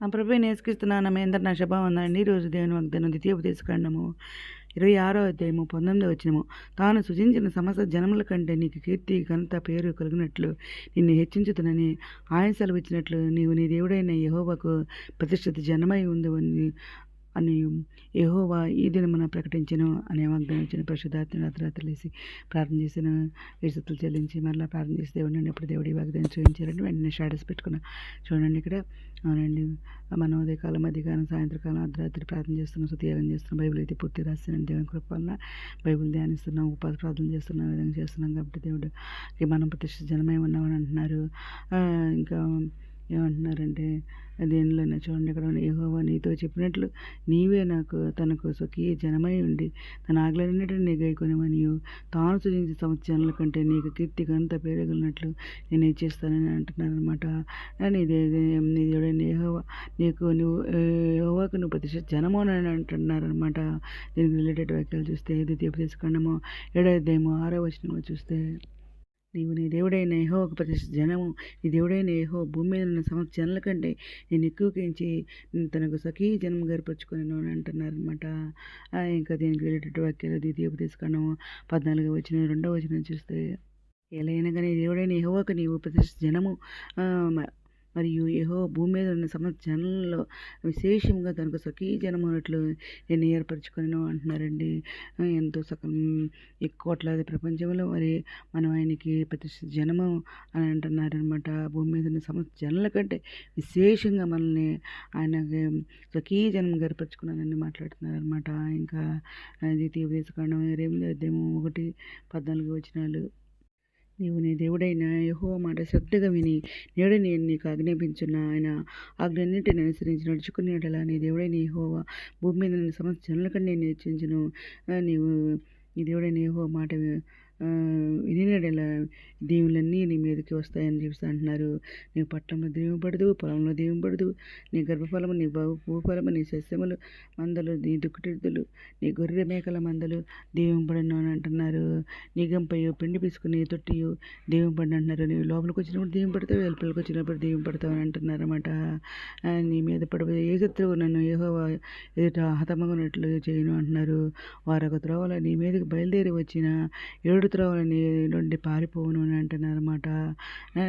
నా ప్రభు నేర్చుకిస్తున్నాను మీ నా శుభమందండి ఈరోజు దేవుని వాగ్దానం ద్వితీయోపదేశకాండము ఇరవై ఆరో అధ్యాయము పంతొమ్మిదో వచ్చినము తాను సృజించిన సమస్త జనముల కంటే నీకు కీర్తి ఘనత పేరు కలిగినట్లు నిన్ను హెచ్చించుతునని ఆయన సెలవిచ్చినట్లు నీవు నీ దేవుడైన యహోవకు ప్రతిష్ఠిత జనమై ఉందని అని యహోవా ఈ దినమున ప్రకటించను అనే వాగ్దానించిన ఇచ్చిన పరిశుద్ధాత్మ రాత్రి లేసి ప్రార్థన చేసిన. విశుద్ధులు చెల్లించి మరలా ప్రార్థన చేసి దేవుడిని ఎప్పుడు దేవుడి వాగ్దానం చూపించారండి వెంటనే షాడోస్ పెట్టుకున్నా చూడండి ఇక్కడ. అవునండి. మనోదయకాలం మధ్యకాలం సాయంత్రకాలం అర్ధరాత్రి ప్రార్థన చేస్తున్నాం సుతియాగం చేస్తున్నాం బైబిల్ అయితే పూర్తి రాస్తున్నాం దేవుని కృప వల్ల బైబిల్ ధ్యానిస్తున్నాం ఉపాధి ప్రార్థన చేస్తున్నాం విధంగా చేస్తున్నాం కాబట్టి దేవుడు మనం ప్రతిష్ట జనమై ఉన్నామని అంటున్నారు. ఇంకా ఏమంటున్నారంటే దేనిలోనే చూడండి ఇక్కడ యహోవా నీతో చెప్పినట్లు నీవే నాకు తనకు స్వకీయ జనమై ఉండి తన ఆగలన్నిటిని నీ గైకొనివనియు తాను సృజించిన సంవత్సరాల కంటే నీకు కీర్తి గంత పేరగలిగినట్లు నేను ఇచ్చేస్తానని అంటున్నారనమాట నీదే నీ దేవుడైన యహోవా నీకు నువ్వు యహోవాకు నువ్వు ప్రతిష్ట జనము అని అంటున్నారనమాట దీనికి రిలేటెడ్ వ్యాఖ్యలు చూస్తే ద్వితీయ తీసుకున్నామో ఏడాదేమో ఆరో వచ్చినమో చూస్తే నీవు నీ దేవుడైన ఏహో ఒక ప్రతి జనము నీ దేవుడైన ఏహో భూమి మీద ఉన్న సంవత్సర జనుల కంటే నేను ఎక్కువకించి తనకు సఖీ జన్మ గర్పరుచుకొని అని అంటున్నారనమాట ఇంకా దీనికి రిలేటెడ్ వాక్యాలు ద్వితీయ పద్నాలుగు వచ్చిన రెండవ వచ్చిన చూస్తే ఎలాగైనా కానీ దేవుడైన ఏహోవకు నీవు ప్రతి జనము మరియు ఏహో భూమి మీద ఉన్న సమస్త జనంలో విశేషంగా తనకు సఖీ జనమున్నట్లు నేను ఏర్పరచుకొని అంటున్నారండి. ఎంతో సకలం ఎక్కువట్లాది ప్రపంచంలో మరి మనం ఆయనకి ప్రతిష్ఠ జనము అని అంటున్నారనమాట భూమి మీద ఉన్న సమస్త జనుల కంటే విశేషంగా మనల్ని ఆయనకి సఖీ జన్మ ఏర్పరచుకున్నానని మాట్లాడుతున్నారనమాట ఇంకా ద్వితీయ ఉపదేశకాండం ఎనిమిది అధ్యాయం ఒకటి పద్నాలుగు వచనాలు. నీవు నీ దేవుడైన యహో మాట శ్రద్ధగా విని నేడు నేను నీకు ఆజ్ఞాపించున్న ఆయన ఆజ్ఞన్నింటిని అనుసరించి నడుచుకునేటలా నీ దేవుడైన యహోవా భూమి మీద సమస్య జనుల కంటే నేర్చించను నీవు నీ దేవుడైన యహో మాట వినినడలా దీవులన్నీ నీ మీదకి వస్తాయని చెప్పి అంటున్నారు. నీ పట్టణంలో దీవపడదు పొలంలో దీవపడదు నీ గర్భఫలము నీ భూఫలము నీ సస్యములు మందలు నీ దుక్కుటిద్దులు నీ గొర్రె మేకల మందలు దీవింపడను అని అంటున్నారు. నీ పిండి పిసుకుని తొట్టియు పడిన అంటున్నారు. నీ లోపలికి వచ్చినప్పుడు దీవం పడతావు వెలుపలికి వచ్చినప్పుడు దీవం పడతావు అని అంటున్నారు అనమాట నీ మీద పడబోయే ఏ శత్రువు నన్ను ఏహో ఎదుట హతమగునట్లు చేయను అంటున్నారు. వారొక త్రోవల నీ మీదకి బయలుదేరి వచ్చిన ఏడు త్రోవల నుండి పారిపోవును అని అంటున్నారన్నమాట.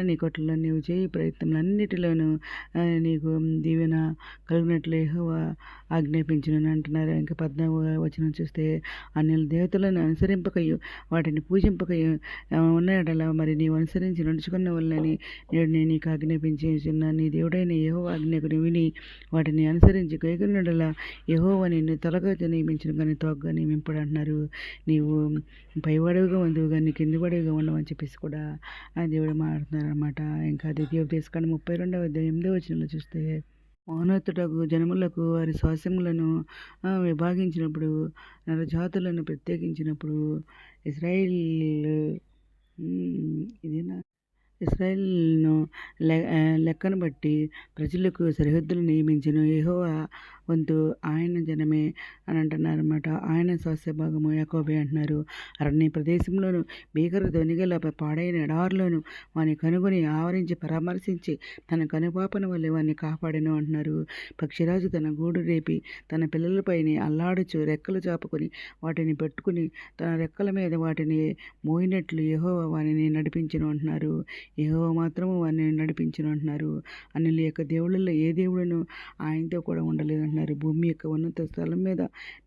నీ కొట్లలో నీవు చేయి ప్రయత్నములన్నిటిలోనూ నీకు దీవెన కలిగినట్లు యెహోవా ఆజ్ఞాపించును అంటున్నారు. ఇంకా పద్నాలుగు వచనం చూస్తే అన్ని దేవతలను అనుసరింపకయు వాటిని పూజింపకయు ఉన్నాయడలా మరి నీవు అనుసరించి నడుచుకున్న వల్లని నేడు నేను నీకు ఆజ్ఞాపించిన నీ దేవుడైన యహో ఆజ్ఞకుని విని వాటిని అనుసరించి కైకున్నడలా యహోవ నిన్ను తొలగ నియమించిన కానీ తోగ్గా నియమింపడు అంటున్నారు నీవు పైవాడుగా బంధువు గారిని కింద పడేగా ఉండమని చెప్పేసి కూడా ఆ దేవుడు మాట్లాడుతున్నారు అనమాట ఇంకా ద్వితీయ ఉపదేశకాండ ముప్పై రెండవ ఎనిమిదో వచనంలో చూస్తే మౌనోత్తుటకు జనములకు వారి స్వాస్యములను విభాగించినప్పుడు నరజాతులను ప్రత్యేకించినప్పుడు ఇస్రాయిల్ ఇదేనా? ఇస్రాయిల్ను లెక్కను బట్టి ప్రజలకు సరిహద్దులు నియమించిన. యెహోవా వంతు ఆయన జనమే అని అంటున్నారు అనమాట ఆయన స్వాస్య భాగము యాకోబే అంటున్నారు. అరణ్య ప్రదేశంలోను భీకర ధ్వనిగల పాడైన ఎడారులోను వాని కనుగొని ఆవరించి పరామర్శించి తన కనుపాపన వల్లే వారిని కాపాడను అంటున్నారు. పక్షిరాజు తన గూడు రేపి తన పిల్లలపైని అల్లాడుచు రెక్కలు చాపుకొని వాటిని పెట్టుకుని తన రెక్కల మీద వాటిని మోయినట్లు యహోవ వారిని నడిపించను అంటున్నారు. యహోవ మాత్రము వారిని నడిపించను అంటున్నారు. అన్ని యొక్క దేవుళ్ళలో ఏ దేవుడును ఆయనతో కూడా ఉండలేదు అంటున్నారు. భూమి యొక్క ఉన్నత స్థలం మీద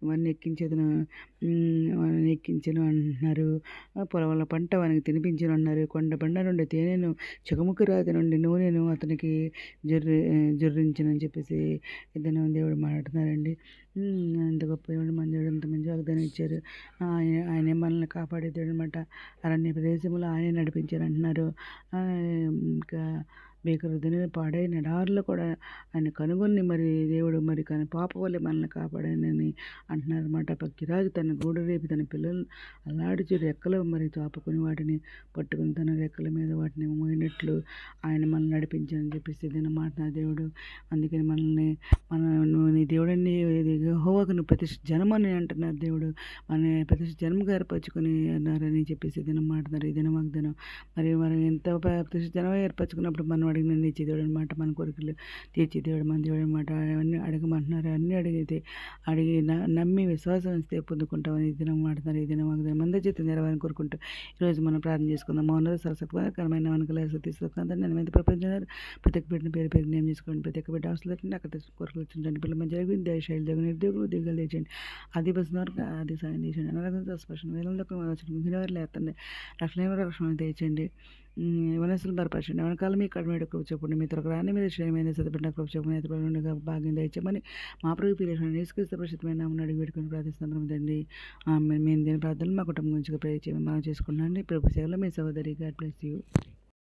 వారిని ఎక్కించేదను వాడిని ఎక్కించను అంటున్నారు. పొలవల పంట వానికి తినిపించను అన్నారు కొండ బండ నుండి తేనెను చుకముకు రాతి నుండి నూనెను అతనికి జుర్రి జుర్రించనని చెప్పేసి ఇద్దరు దేవుడు మాట్లాడుతున్నారండి. అంత గొప్ప దేవుడు మన దేవుడు అంత మంచి వాగ్దానం ఇచ్చారు. ఆయన ఆయనే మనల్ని కాపాడే అనమాట. అరణ్య ప్రదేశంలో ఆయనే నడిపించారు అంటున్నారు. ఇంకా భీకర దిన పాడైన ఎడారులు కూడా ఆయన కనుగొని మరి దేవుడు మరి కానీ పాప వల్ల మనల్ని కాపాడానని అంటున్నారు అనమాట పక్కిరాజు తన గూడు రేపి తన పిల్లలు అల్లాడిచి రెక్కలు మరి చాపుకొని వాటిని పట్టుకుని తన రెక్కల మీద వాటిని మోయినట్లు ఆయన మనల్ని నడిపించని చెప్పేసి ఇదన్న నా దేవుడు. అందుకని మనల్ని మన నీ దేవుడిని హోవాకు నువ్వు ప్రతి జనమని అంటున్నారు దేవుడు. మన ప్రతి జన్మగా ఏర్పరచుకొని అన్నారని చెప్పేసి దినం మాట్లాడారు ఈ దినం వాగ్దానం. మరి మనం ఎంత ప్రతి జనం ఏర్పరచుకున్నప్పుడు మనం అడిగిన ఇచ్చే దేవుడు అనమాట మన కోరికలు తీర్చే దేవుడు మన దేవుడు అనమాట అవన్నీ అడగమంటున్నారు. అన్నీ అడిగితే అడిగి న- నమ్మి విశ్వాసం ఇస్తే పొందుకుంటామని ఈ దినం మాట్లాడారు ఈ దినం వాగ్దానం దినం అందరి జీతం నెరవేరని కోరుకుంటూ ఈరోజు మనం ప్రార్థన చేసుకుందాం. మౌన సరస్వతకరమైన వనకల తీసుకుంటాం నేను మీద ప్రపంచం ప్రతి ఒక్క బిడ్డను పేరు పేరు నేమ్ చేసుకోండి. ప్రతి ఒక్క బిడ్డ అవసరం అక్కడ తెచ్చిన కోరికలు వచ్చిందండి పిల్లల మధ్య జరిగింది శైలి దగ్గర నిరుద్యోగులు దిగులు తెచ్చండి అది బస్సు వరకు అది సాయం చేయండి అనారోగ్యంతో స్పర్శన వేలంలో వచ్చిన మిగిలిన వారు లేతండి రక్షణ రక్షణ తెచ్చండి వనసులు బలపరచండి వెనకాల మీ కడుపు మీద కృప చెప్పండి మీ త్వరగా రాని మీద శ్రేయమైన చదివిన కృప చెప్పండి ఎదురుగా భాగ్యం దయచేయమని మా ప్రభు పీరేషన్ నిష్కృత ప్రసిద్ధమైన నామని అడిగి పెట్టుకుని ప్రార్థిస్తున్నాం తండ్రి మేము దీని ప్రార్థనలు మా కుటుంబం గురించి ప్రేర్ చేయమని మనం చేసుకున్నాండి ప్రభు సేవలో మీ సహోదరి గాడ్ బ్లెస్ యూ